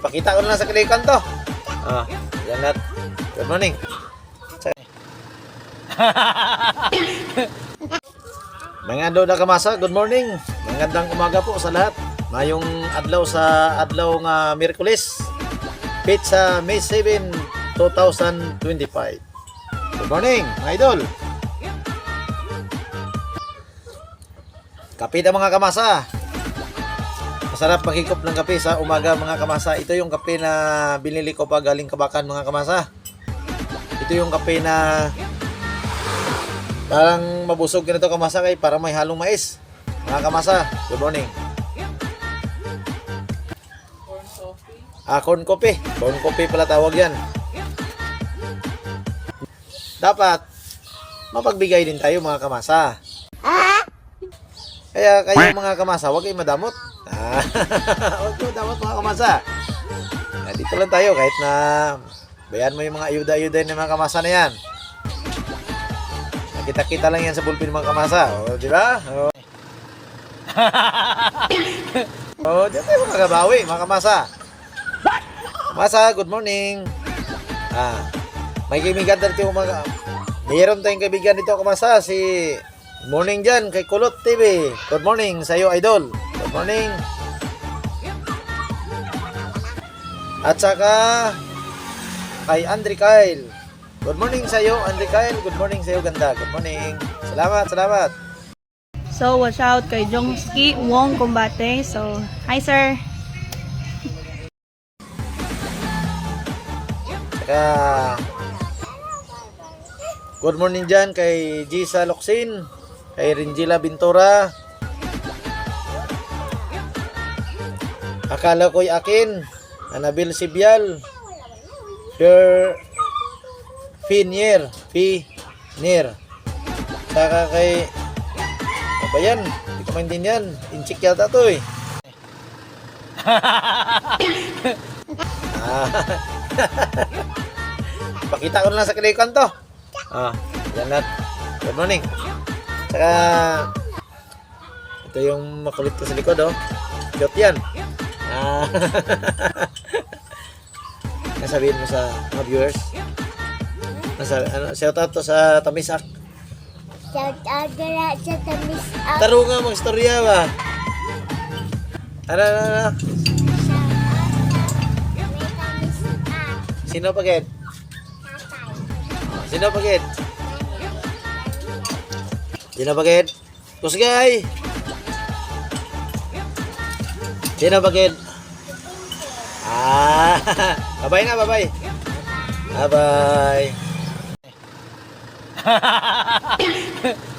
Pakita ko na lang sa kalikan to. Ah, yan. Good morning. Mga do na kamasa, good morning. Magandang umaga po sa lahat. Mayong adlaw sa adlaw nga Miyerkules. Pizza May 7, 2025. Good morning, mga idol. Kape na mga kamasa. Masarap makikop ng kape sa umaga mga kamasa. Ito yung kape na binili ko pa galing kabakan mga kamasa. Ito yung kape na parang mabusog ka na ito kamasa kay para may halong mais. Mga kamasa, good morning. Ah, corn coffee. Corn coffee pala tawag yan. Dapat, mapagbigay din tayo mga kamasa. Kaya kayo mga kamasa, huwag kayong madamot. Ah, huwag kayong madamot mga kamasa. Ah, dito lang tayo kahit na bayan mo yung mga ayuda-ayuda ng mga kamasa na yan. Nakita-kita lang yan sa bulpin mga kamasa. O, di ba? O, o dyan tayo makagabawi mga kamasa. Kamasa, good morning. Ah, may kaibigan tayo mga... Mayroon tayong kaibigan dito kamasa, si Morning dyan kay Kulot TV. Good morning sa iyo, idol. Good morning. At saka kay Andre Kyle. Good morning sa iyo, Andre Kyle. Good morning sa iyo, ganda. Good morning. Salamat, salamat. So, watch out kay Jongski Wong Combate. So, hi sir. Saka Good morning dyan kay Gisa Loksin, kay Rinjila Bintura. Akala ko'y akin, Anabil Sibyal, Sir Pinier, Pinier. Saka kay, ano ba yan? Hindi ko maintindihan. Inchik yata to eh. ah. Pakita ko na sa kalikan to. Ah, yan lahat. Good morning. Saka, ito yung makulit ko sa likod, oh. Cute yan. Ah, nasabihin mo sa mga viewers. Nasa, ano, shout out to sa Tamisak. Shout out na sa tamis up Taro nga, mag-storya ba? Ano, ano, ano? may tamis up. Sino pagit? Tatay. Sino pagit? Sino pagit? Kusgay! Sino pagit? Ah, babay na, babay. Bye-bye.